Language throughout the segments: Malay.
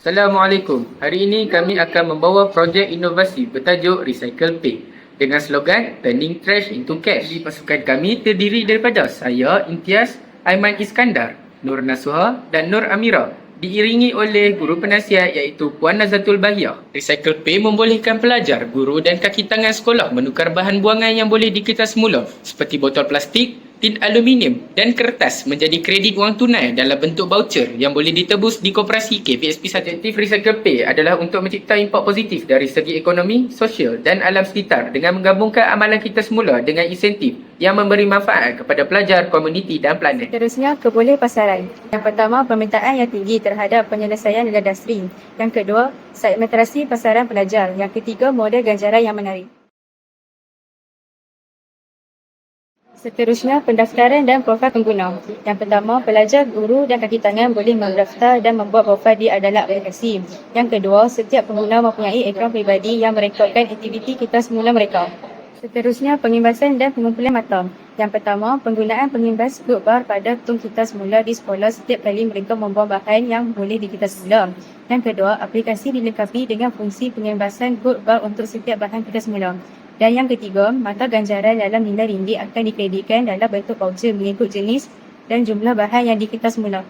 Assalamualaikum. Hari ini kami akan membawa projek inovasi bertajuk Recycle Pay dengan slogan Turning Trash into Cash. Di pasukan kami terdiri daripada saya, Imtiaz, Aiman Iskandar, Nur Nasuha dan Nur Amira diiringi oleh guru penasihat iaitu Puan Nazatul Bahiyah. Recycle Pay membolehkan pelajar, guru dan kaki tangan sekolah menukar bahan buangan yang boleh dikejar semula seperti botol plastik, tin aluminium dan kertas menjadi kredit wang tunai dalam bentuk voucher yang boleh ditebus di koperasi KVSP Subjektif Recycle Pay adalah untuk mencipta impak positif dari segi ekonomi, sosial dan alam sekitar dengan menggabungkan amalan kita semula dengan insentif yang memberi manfaat kepada pelajar, komuniti dan planet. Seterusnya, keboleh pasaran. Yang pertama, permintaan yang tinggi terhadap penyelesaian industri. Yang kedua, segmentasi pasaran pelajar. Yang ketiga, model ganjaran yang menarik. Seterusnya, pendaftaran dan profil pengguna. Yang pertama, pelajar, guru dan kaki tangan boleh mendaftar dan membuat profil di adalah aplikasi. Yang kedua, setiap pengguna mempunyai akaun peribadi yang merekodkan aktiviti kita semula mereka. Seterusnya, pengimbasan dan pengumpulan mata. Yang pertama, penggunaan pengimbas good bar pada tung kita semula di sekolah setiap kali mereka membawa bahan yang boleh kita semula. Yang kedua, aplikasi dilengkapi dengan fungsi pengimbasan good bar untuk setiap bahan kita semula. Dan yang ketiga, mata ganjaran dalam nilai ringgit akan dikreditkan dalam bentuk voucher mengikut jenis dan jumlah bahan yang dikita semula.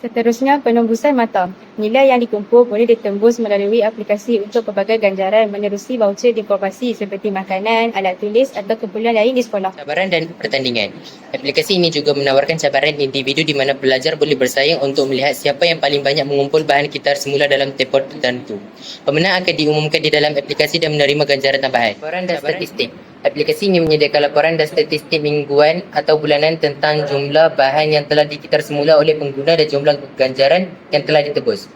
Seterusnya, penembusan mata. Nilai yang dikumpul boleh ditembus melalui aplikasi untuk pelbagai ganjaran menerusi voucher di korporasi seperti makanan, alat tulis atau keperluan lain di sekolah. Cabaran dan pertandingan. Aplikasi ini juga menawarkan cabaran individu di mana pelajar boleh bersaing untuk melihat siapa yang paling banyak mengumpul bahan kitar semula dalam tempoh tertentu. Pemenang akan diumumkan di dalam aplikasi dan menerima ganjaran tambahan. Laporan dan statistik. Aplikasi ini menyediakan laporan dan statistik mingguan atau bulanan tentang jumlah bahan yang telah dikitar semula oleh pengguna dan jumlah ganjaran yang telah ditebus.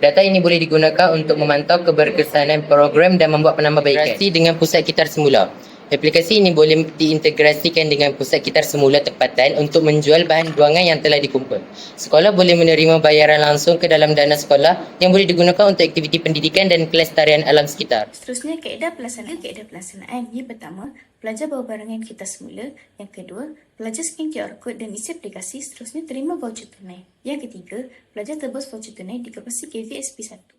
Data ini boleh digunakan untuk memantau keberkesanan program dan membuat penambahbaikan. Dengan pusat kitar semula. Aplikasi ini boleh diintegrasikan dengan pusat kitar semula tempatan untuk menjual bahan buangan yang telah dikumpul. Sekolah boleh menerima bayaran langsung ke dalam dana sekolah yang boleh digunakan untuk aktiviti pendidikan dan kelestarian alam sekitar. Seterusnya, kaedah pelaksanaan. Kaedah pelaksanaan ini pertama, pelajar bawa barang yang kita semula. Yang kedua, pelajar scan QR code dan isi aplikasi seterusnya terima voucher tunai. Yang ketiga, pelajar tebus voucher tunai di kapasiti KVSP 1.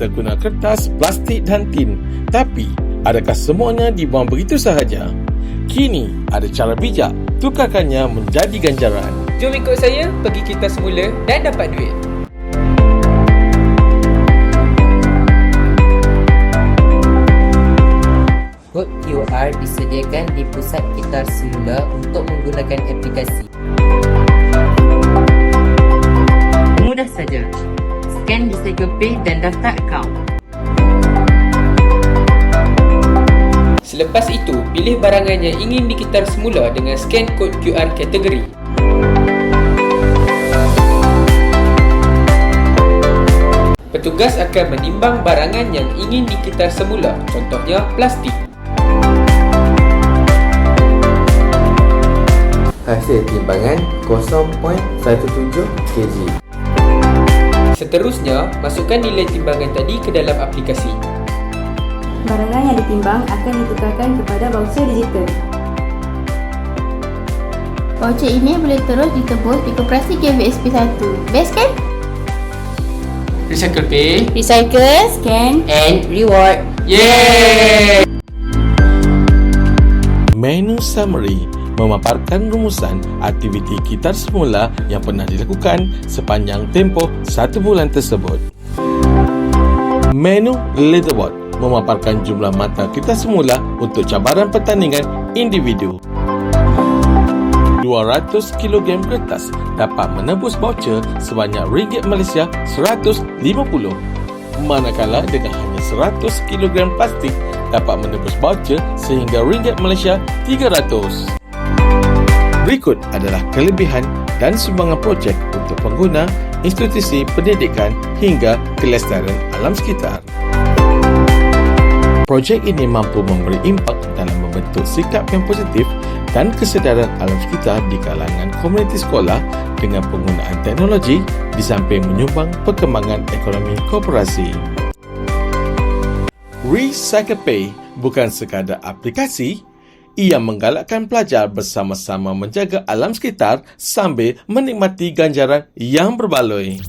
Kita guna kertas, plastik dan tin. Tapi, adakah semuanya dibuang begitu sahaja? Kini, ada cara bijak. Tukarkannya menjadi ganjaran. Jom ikut saya pergi kita semula dan dapat duit. Kod QR disediakan di pusat kitar semula untuk menggunakan aplikasi. Mudah saja. Scan Recycle Pay dan daftar akaun. Selepas itu, pilih barangan yang ingin dikitar semula dengan scan kod QR kategori. Petugas akan menimbang barangan yang ingin dikitar semula, contohnya plastik. Hasil timbangan 0.17 kg. Seterusnya, masukkan nilai timbangan tadi ke dalam aplikasi. Barangan yang ditimbang akan ditukarkan kepada voucher digital. Voucher ini boleh terus ditebus di koperasi KVSP 1. Best kan? Recycle Pay. Recycle, scan. And reward. Yeay! Menu summary memaparkan rumusan aktiviti kitar semula yang pernah dilakukan sepanjang tempoh satu bulan tersebut. Menu leaderboard memaparkan jumlah mata kita semula untuk cabaran pertandingan individu. 200 kg kertas dapat menebus voucher sebanyak ringgit Malaysia 150. Manakala dengan hanya 100 kg plastik dapat menebus voucher sehingga ringgit Malaysia 300. Berikut adalah kelebihan dan sumbangan projek untuk pengguna, institusi pendidikan hingga kelestarian alam sekitar. Projek ini mampu memberi impak dalam membentuk sikap yang positif dan kesedaran alam sekitar di kalangan komuniti sekolah dengan penggunaan teknologi di samping menyumbang perkembangan ekonomi korporasi. Recycle Pay bukan sekadar aplikasi, ia menggalakkan pelajar bersama-sama menjaga alam sekitar sambil menikmati ganjaran yang berbaloi.